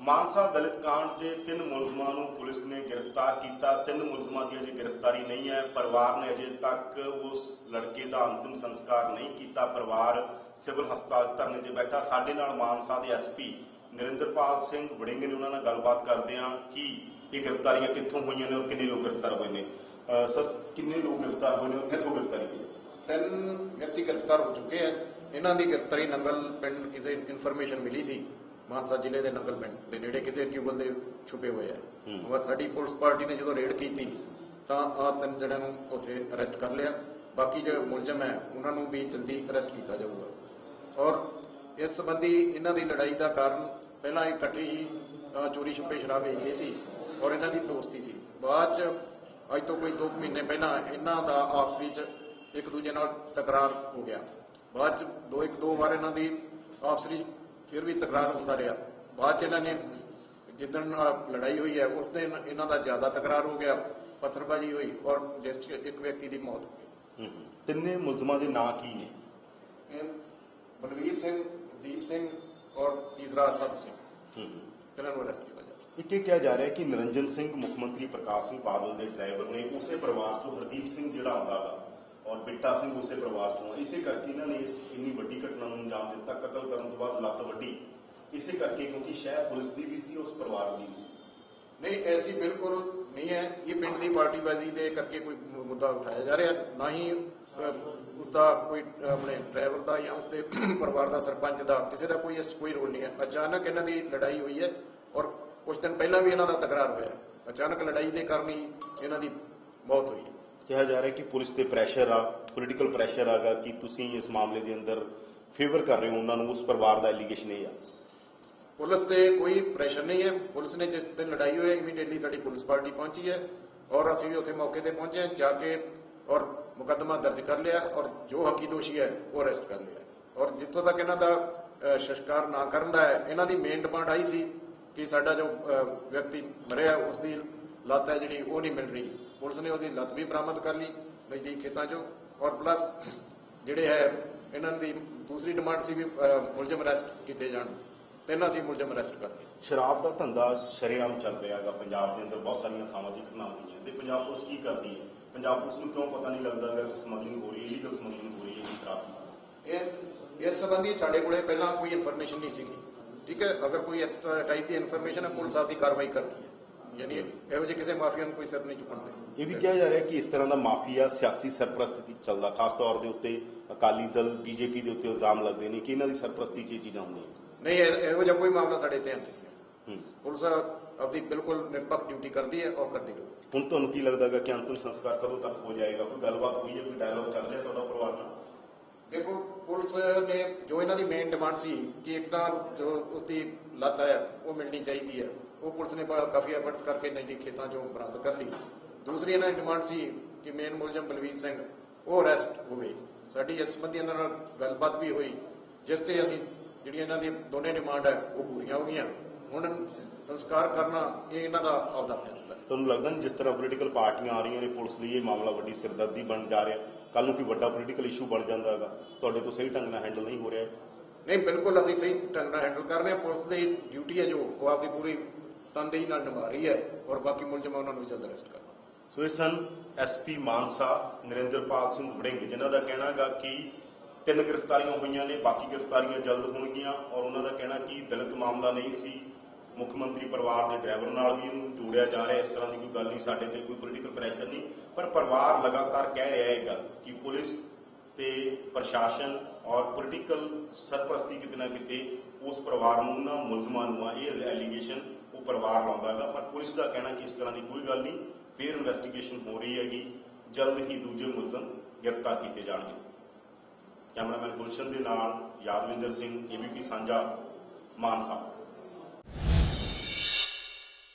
ਮਾਨਸਾ ਦਲਿਤ ਕਾਂਡ ਦੇ ਤਿੰਨ ਮੁਲਜ਼ਮਾਂ ਨੂੰ ਪੁਲਿਸ ਨੇ ਗ੍ਰਿਫਤਾਰ ਕੀਤਾ। ਤਿੰਨ ਮੁਲਜ਼ਮਾਂ ਦੀ ਅਜੇ ਗ੍ਰਿਫਤਾਰੀ ਨਹੀਂ ਹੈ। ਪਰਿਵਾਰ ਨੇ ਅਜੇ ਤੱਕ ਉਸ ਲੜਕੇ ਦਾ ਅੰਤਿਮ ਸੰਸਕਾਰ ਨਹੀਂ ਕੀਤਾ। ਪਰਿਵਾਰ ਸਿਵਲ ਹਸਪਤਾਲ ਧਰਨੇ ਤੇ ਬੈਠਾ। ਸਾਡੇ ਨਾਲ ਮਾਨਸਾ ਦੇ ਐਸਪੀ ਨਰਿੰਦਰਪਾਲ ਸਿੰਘ ਵੜਿੰਗ ਨੇ ਉਹਨਾਂ ਨਾਲ ਗੱਲਬਾਤ ਕਰਦੇ ਹਾਂ ਕਿ ਇਹ ਗ੍ਰਿਫਤਾਰੀਆਂ ਕਿੱਥੋਂ ਹੋਈਆਂ ਨੇ ਔਰ ਕਿੰਨੇ ਲੋਕ ਗ੍ਰਿਫਤਾਰ ਹੋਏ ਨੇ। ਸਰ, ਕਿੰਨੇ ਲੋਕ ਗ੍ਰਿਫਤਾਰ ਹੋਏ ਨੇ ਔਰ ਕਿੱਥੋਂ ਗ੍ਰਿਫਤਾਰੀ ਹੋਈ ਹੈ? ਤਿੰਨ ਵਿਅਕਤੀ ਗ੍ਰਿਫਤਾਰ ਹੋ ਚੁੱਕੇ ਹੈ। ਇਹਨਾਂ ਦੀ ਗ੍ਰਿਫਤਾਰੀ ਨੰਗਲ ਪਿੰਡ ਕਿਸੇ ਇਨਫੋਰਮੇਸ਼ਨ ਮਿਲੀ ਸੀ। ਮਾਨਸਾ ਜ਼ਿਲ੍ਹੇ ਦੇ ਨੰਗਲ ਪਿੰਡ ਦੇ ਨੇੜੇ ਕਿਸੇ ਟਿਊਬਲ ਦੇ ਛੁਪੇ ਹੋਏ ਹੈ। ਔਰ ਸਾਡੀ ਪੁਲਿਸ ਪਾਰਟੀ ਨੇ ਜਦੋਂ ਰੇਡ ਕੀਤੀ ਤਾਂ ਆ ਤਿੰਨ ਜਣਿਆਂ ਨੂੰ ਉੱਥੇ ਅਰੈਸਟ ਕਰ ਲਿਆ। ਬਾਕੀ ਜਿਹੜੇ ਮੁਲਜ਼ਮ ਹੈ ਉਹਨਾਂ ਨੂੰ ਵੀ ਜਲਦੀ ਅਰੈਸਟ ਕੀਤਾ ਜਾਊਗਾ। ਔਰ ਇਸ ਸੰਬੰਧੀ ਇਹਨਾਂ ਦੀ ਲੜਾਈ ਦਾ ਕਾਰਨ ਪਹਿਲਾਂ ਇਹ ਇਕੱਠੇ ਹੀ ਚੋਰੀ ਛੁਪੇ ਸ਼ਰਾਬ ਵੇਚਦੇ ਸੀ ਔਰ ਇਹਨਾਂ ਦੀ ਦੋਸਤੀ ਸੀ। ਬਾਅਦ ਚ ਅੱਜ ਤੋਂ ਕੋਈ 2 ਮਹੀਨੇ ਪਹਿਲਾਂ ਇਹਨਾਂ ਦਾ ਆਪਸ ਵਿੱਚ ਇੱਕ ਦੂਜੇ ਨਾਲ ਤਕਰਾਰ ਹੋ ਗਿਆ। ਬਾਅਦ ਚ ਦੋ ਇੱਕ ਦੋ ਵਾਰ ਇਹਨਾਂ ਦੀ ਆਪਸ ਵਿੱਚ ਫਿਰ ਵੀ ਤਕਰਾਰ ਹੁੰਦਾ ਰਿਹਾ। ਬਾਅਦ ਚ ਇਹਨਾਂ ਨੇ ਜਿੱਦਣ ਲੜਾਈ ਹੋਈ ਹੈ ਉਸ ਦਿਨ ਇਹਨਾਂ ਦਾ ਜ਼ਿਆਦਾ ਤਕਰਾਰ ਹੋ ਗਿਆ ਪੱਥਰਬਾਜ਼ੀ ਹੋਈ ਔਰ ਜਿਸ ਇੱਕ ਵਿਅਕਤੀ ਦੀ ਮੌਤ ਹੋ ਗਈ। ਹੂੰ ਹੂੰ। ਤਿੰਨੇ ਮੁਲਜ਼ਮਾਂ ਦੇ ਨਾਂ ਕੀ ਨੇ? ਬਲਵੀਰ ਸਿੰਘ ਦੀਪ ਸਿੰਘ ਔਰ ਤੀਸਰਾ ਸਤ ਸਿੰਘ। ਹੂੰ ਹੂੰ। ਇਹਨਾਂ ਨੂੰ ਅਰੈਸਟ ਕੀਤਾ ਜਾ ਇੱਕ ਇਹ ਕਿਹਾ ਜਾ ਰਿਹਾ ਹੈ ਕਿ ਨਰਿੰਜਨ ਸਿੰਘ ਮੁੱਖ ਮੰਤਰੀ ਪ੍ਰਕਾਸ਼ ਸਿੰਘ ਬਾਦਲ ਦੇ ਡਰਾਈਵਰ ਨੇ ਉਸੇ ਪਰਿਵਾਰ ਚੋਂ ਹਰਦੀਪ ਸਿੰਘ ਜਿਹੜਾ ਆਉਂਦਾ ਵਾ ਔਰ ਬਿੱਟਾ ਸਿੰਘ ਉਸੇ ਪਰਿਵਾਰ ਚੋਂ ਇਸੇ ਕਰਕੇ ਇਹਨਾਂ ਨੇ ਇਸ ਇੰਨੀ ਵੱਡੀ ਘਟਨਾ ਨੂੰ ਅੰਜਾਮ ਦਿੱਤਾ ਕਤਲ ਕਰਨ ਤੋਂ ਬਾਅਦ ਲੱਤ ਵੱਡੀ ਇਸੇ ਕਰਕੇ ਕਿਉਂਕਿ ਸ਼ਹਿਰ ਪੁਲਿਸ ਦੀ ਵੀ ਸੀ ਉਸ ਪਰਿਵਾਰ ਦੀ ਵੀ ਸੀ। ਨਹੀਂ ਐਸੀ ਬਿਲਕੁਲ ਨਹੀਂ ਹੈ। ਇਹ ਪਿੰਡ ਦੀ ਪਾਰਟੀਬਾਜ਼ੀ ਦੇ ਕਰਕੇ ਕੋਈ ਮੁੱਦਾ ਉਠਾਇਆ ਜਾ ਰਿਹਾ। ਨਾ ਹੀ ਅਹ, ਉਸ ਦਾ ਕੋਈ ਆਪਣੇ ਡਰਾਈਵਰ ਦਾ ਜਾਂ ਉਸ ਦੇ ਪਰਿਵਾਰ ਦਾ ਸਰਪੰਚ ਦਾ ਕਿਸੇ ਦਾ ਕੋਈ ਇਸ ਕੋਈ ਰੋਲ ਨਹੀਂ ਹੈ। ਅਚਾਨਕ ਇਹਨਾਂ ਦੀ ਲੜਾਈ ਹੋਈ ਹੈ ਔਰ ਕੁਝ ਦਿਨ ਪਹਿਲਾਂ ਵੀ ਇਹਨਾਂ ਦਾ ਤਕਰਾਰ ਹੋਇਆ ਅਚਾਨਕ ਲੜਾਈ ਦੇ ਕਾਰਨ ਹੀ ਇਹਨਾਂ ਦੀ ਮੌਤ ਹੋਈ ਹੈ। ਕਿਹਾ ਜਾ ਰਿਹਾ ਕਿ ਪੁਲਿਸ ਤੇ ਪ੍ਰੈਸ਼ਰ ਆ ਪੋਲੀਟੀਕਲ ਪ੍ਰੈਸ਼ਰ ਆਗਾ ਕਿ ਤੁਸੀਂ ਇਸ ਮਾਮਲੇ ਦੇ ਅੰਦਰ ਫੇਵਰ ਕਰ ਰਹੇ ਹੋ, ਉਹਨਾਂ ਨੂੰ, ਉਸ ਪਰਿਵਾਰ ਦਾ ਐਲੀਗੇਸ਼ਨ ਇਹ ਆ। ਪੁਲਿਸ ਤੇ ਕੋਈ ਪ੍ਰੈਸ਼ਰ ਨਹੀਂ ਹੈ। ਪੁਲਿਸ ਨੇ ਜਿਸ ਦਿਨ ਲੜਾਈ ਹੋਈ ਇਮੀਡੀਏਟਲੀ ਸਾਡੀ ਪੁਲਿਸ ਪਾਰਟੀ ਪਹੁੰਚੀ ਹੈ ਔਰ ਅਸੀਂ ਉੱਥੇ ਮੌਕੇ ਤੇ ਪਹੁੰਚੇ ਜਾ ਕੇ ਔਰ ਮੁਕੱਦਮਾ ਦਰਜ ਕਰ ਲਿਆ ਔਰ ਜੋ ਹੱਕੀ ਦੋਸ਼ੀ ਹੈ, ਉਹ ਅਰੈਸਟ ਕਰ ਲਿਆ। ਔਰ ਜਿੱਥੋਂ ਤੱਕ ਇਹਨਾਂ ਦਾ ਸਸ਼ਕਾਰ ਨਾ ਕਰਨ ਦਾ ਹੈ, ਇਹਨਾਂ ਦੀ ਮੇਨ ਡਿਮਾਂਡ ਆਈ ਸੀ ਕਿ ਸਾਡਾ ਜੋ ਵਿਅਕਤੀ ਮਰਿਆ ਉਸ ਦੀ ਲੱਤ ਹੈ ਜਿਹੜੀ, ਉਹ ਨਹੀਂ ਮਿਲ ਰਹੀ। ਪੁਲਿਸ ਨੇ ਉਹਦੀ ਲੱਤ ਵੀ ਬਰਾਮਦ ਕਰ ਲਈ ਨਜ਼ਦੀਕ ਖੇਤਾਂ 'ਚੋਂ। ਔਰ ਪਲੱਸ ਜਿਹੜੇ ਹੈ ਇਹਨਾਂ ਦੀ ਦੂਸਰੀ ਡਿਮਾਂਡ ਸੀ ਵੀ ਮੁਲਜ਼ਮ ਅਰੈਸਟ ਕੀਤੇ ਜਾਣ। ਤਿੰਨ ਅਸੀਂ ਮੁਲਜ਼ਮ ਅਰੈਸਟ ਕਰ ਲਏ। ਸ਼ਰਾਬ ਦਾ ਧੰਦਾ ਸ਼ਰੇਆਮ ਚੱਲ ਰਿਹਾ ਹੈਗਾ ਪੰਜਾਬ ਦੇ ਅੰਦਰ ਬਹੁਤ ਸਾਰੀਆਂ ਥਾਵਾਂ ਤੇ ਘਟਨਾਵਾਂ ਹੋਈਆਂ ਤੇ ਪੰਜਾਬ ਪੁਲਿਸ ਕੀ ਕਰਦੀ ਹੈ? ਪੰਜਾਬ ਪੁਲਿਸ ਨੂੰ ਕਿਉਂ ਪਤਾ ਨਹੀਂ ਲੱਗਦਾ ਹੈਗਾ ਕਿ ਸਮਗਲਿੰਗ ਹੋ ਰਹੀ ਹੈ ਇਲੀਗਲ ਸਮਗਲਿੰਗ ਹੋ ਰਹੀ ਹੈ ਸ਼ਰਾਬ ਦੀ? ਇਹ ਇਸ ਸੰਬੰਧੀ ਸਾਡੇ ਕੋਲੇ ਪਹਿਲਾਂ ਕੋਈ ਇਨਫੋਰਮੇਸ਼ਨ ਨਹੀਂ ਸੀਗੀ। ਠੀਕ ਹੈ? ਅਗਰ ਕੋਈ ਇਸ ਟਾਈਪ ਦੀ ਇਨਫੋਰਮੇਸ਼ਨ ਹੈ ਪੁਲਿਸ ਆਪਦੀ ਕਾਰਵਾਈ ਕਰਦੀ ਹੈ। ਯਾਨੀ ਇਹੋ ਜਿਹੇ ਕਿਸੇ ਮਾਫੀਆ ਨੂੰ ਕੋਈ ਸਿਰ ਨਹੀਂ ਚੁੱਕਣਦੇ। ਇਹ ਵੀ ਕਿਹਾ ਜਾ ਰਿਹਾ ਕਿ ਇਸ ਤਰ੍ਹਾਂ ਦਾ ਮਾਫੀਆ ਸਿਆਸੀ ਸਰਪ੍ਰਸਤੀ ਚੱਲਦਾ ਖਾਸ ਤੌਰ ਦੇ ਉੱਤੇ ਅਕਾਲੀ ਦਲ ਬੀਜੇਪੀ ਦੇ ਉੱਤੇ ਇਲਜ਼ਾਮ ਲੱਗਦੇ ਨੇ ਕਿ ਇਹਨਾਂ ਦੀ ਸਰਪ੍ਰਸਤੀ 'ਚ ਇਹ ਚੀਜ਼ਾਂ ਹੁੰਦੀਆਂ ਨਹੀਂ ਇਹ- ਜਿਹਾ ਕੋਈ ਮਾਮਲਾ ਸਾਡੇ 'ਚ ਨਹੀਂ। ਪੁਲਿਸ ਆਪਦੀ ਬਿਲਕੁਲ ਨਿਰਪੱਖ ਡਿਊਟੀ ਕਰਦੀ ਹੈ ਔਰ ਕਰਦੀ ਰਹੂ। ਹੁਣ ਤੁਹਾਨੂੰ ਕੀ ਲੱਗਦਾ ਹੈਗਾ ਕਿ ਅੰਤਿਮ ਸੰਸਕਾਰ ਕਦੋਂ ਤੱਕ ਹੋ ਜਾਏਗਾ? ਕੋਈ ਗੱਲਬਾਤ ਹੋਈ ਹੈ? ਕੋਈ ਡਾਇਲੋਗ ਚੱਲ ਰਿਹਾ ਤੁਹਾਡਾ ਪਰਿਵਾਰ ਨਾਲ? ਦੇਖੋ, ਪੁਲਿਸ ਨੇ ਜੋ ਇਹਨਾਂ ਦੀ ਮੇਨ ਡਿਮਾਂਡ ਸੀ ਕਿ ਇੱਕ ਤਾਂ ਜੋ ਉਸ ਦੀ ਲੱਤ ਹੈ, ਉਹ ਮਿਲਣੀ ਚਾਹੀਦੀ ਹੈ। ਉਹ ਪੁਲਿਸ ਨੇ ਬੜਾ ਕਾਫੀ ਐਫਰਟਸ ਕਰਕੇ ਨਜ਼ਦੀਕ ਖੇਤਾਂ 'ਚੋਂ ਬਰਾਮਦ ਕਰ ਲਈ। ਦੂਸਰੀ ਇਹਨਾਂ ਦੀ ਡਿਮਾਂਡ ਸੀ ਕਿ ਮੇਨ ਮੁਲਜ਼ਮ ਬਲਵੀਰ ਸਿੰਘ, ਉਹ ਅਰੈਸਟ ਹੋਵੇ। ਸਾਡੀ ਇਸ ਸੰਬੰਧੀ ਇਹਨਾਂ ਨਾਲ ਗੱਲਬਾਤ ਵੀ ਹੋਈ, ਜਿਸ ਤੇ ਅਸੀਂ ਜਿਹੜੀਆਂ ਇਹਨਾਂ ਦੀ ਦੋਨੇ ਡਿਮਾਂਡ ਹੈ, ਉਹ ਪੂਰੀਆਂ ਹੋ ਗਈਆਂ। ਹੁਣ ਸੰਸਕਾਰ ਕਰਨਾ ਇਹ ਇਹਨਾਂ ਦਾ ਆਪਦਾ ਫੈਸਲਾ ਹੈ। ਤੁਹਾਨੂੰ ਲੱਗਦਾ ਨਹੀਂ ਜਿਸ ਤਰ੍ਹਾਂ ਪੋਲੀਟੀਕਲ ਪਾਰਟੀਆਂ ਆ ਰਹੀਆਂ ਨੇ ਪੁਲਿਸ ਲਈ ਇਹ ਮਾਮਲਾ ਵੱਡੀ ਸਿਰਦਰਦੀ ਬਣ ਜਾ ਰਿਹਾ? ਕੱਲ ਨੂੰ ਕੋਈ ਵੱਡਾ ਪੋਲੀਟੀਕਲ ਇਸ਼ੂ ਬਣ ਜਾਂਦਾ ਹੈਗਾ। ਤੁਹਾਡੇ ਤੋਂ ਸਹੀ ਢੰਗ ਨਾਲ ਹੈਂਡਲ ਨਹੀਂ ਹੋ ਰਿਹਾ ਨਹੀਂ ਬਿਲਕੁਲ ਅਸੀਂ ਸਹੀ ਢੰਗ ਨਾਲ ਹੈਂਡਲ ਕਰ ਰਹੇ ਹਾਂ। ਪੁਲਿਸ ਦੀ ਡਿਊਟੀ ਹੈ ਜੋ ਉਹ ਆਪਦੀ ਪੂਰੀ ਤਨਦੇਹੀ ਨਾਲ ਨਿਭਾ ਰਹੀ ਹੈ ਔਰ ਬਾਕੀ ਮੁਲਜ਼ਮਾਂ ਉਹਨਾਂ ਨੂੰ ਵੀ ਜਲਦ ਅਰੈਸਟ ਕਰਨਾ ਸੋ ਇਹ ਸਨ ਐਸਪੀ ਮਾਨਸਾ ਨਰਿੰਦਰਪਾਲ ਸਿੰਘ ਵੜਿੰਗ ਜਿਨ੍ਹਾਂ ਦਾ ਕਹਿਣਾ ਹੈਗਾ ਕਿ ਤਿੰਨ ਗ੍ਰਿਫਤਾਰੀਆਂ ਹੋਈਆਂ ਨੇ ਬਾਕੀ ਗ੍ਰਿਫਤਾਰੀਆਂ ਜਲਦ ਹੋਣਗੀਆਂ ਔਰ ਉਹਨਾਂ ਦਾ ਕਹਿਣਾ ਕਿ ਦਲਿਤ ਮਾਮਲਾ ਨਹੀਂ ਸੀ। ਮੁੱਖ ਮੰਤਰੀ ਪਰਿਵਾਰ ਦੇ ਡਰਾਈਵਰ ਨਾਲ ਵੀ ਇਹਨੂੰ ਜੋੜਿਆ ਜਾ ਰਿਹਾ, ਇਸ ਤਰ੍ਹਾਂ ਦੀ ਕੋਈ ਗੱਲ ਨਹੀਂ, ਸਾਡੇ ਤੇ ਕੋਈ ਪੋਲੀਟੀਕਲ ਪ੍ਰੈਸ਼ਰ ਨਹੀਂ। ਪਰ ਪਰਿਵਾਰ ਲਗਾਤਾਰ ਕਹਿ ਰਿਹਾ ਹੈ ਇਹ ਗੱਲ ਕਿ ਪੁਲਿਸ ਤੇ ਪ੍ਰਸ਼ਾਸਨ ਔਰ ਪੋਲੀਟੀਕਲ ਸਰਪ੍ਰਸਤੀ ਕਿਤੇ ਨਾ ਕਿਤੇ ਉਸ ਪਰਿਵਾਰ ਨੂੰ ਨਾ ਮੁਲਜ਼ਮਾਂ ਨੂੰ ਆ, ਇਹ ਐਲੀਗੇਸ਼ਨ ਉਹ ਪਰਿਵਾਰ ਲਾਉਂਦਾ ਹੈਗਾ। ਪਰ ਪੁਲਿਸ ਦਾ ਕਹਿਣਾ ਕਿ ਇਸ ਤਰ੍ਹਾਂ ਦੀ ਕੋਈ ਗੱਲ ਨਹੀਂ, ਫੇਰ ਇਨਵੈਸਟੀਗੇਸ਼ਨ ਹੋ ਰਹੀ ਹੈਗੀ। ਜਲਦ ਹੀ ਦੂਜੇ ਮੁਲਜ਼ਮ ਗ੍ਰਿਫਤਾਰ ਕੀਤੇ ਜਾਣਗੇ। ਕੈਮਰਾਮੈਨ ਗੁਲਸ਼ਨ ਦੇ ਨਾਲ ਯਾਦਵਿੰਦਰ ਸਿੰਘ ਏਬੀਪੀ ਸਾਂਝਾ, ਮਾਨਸਾ।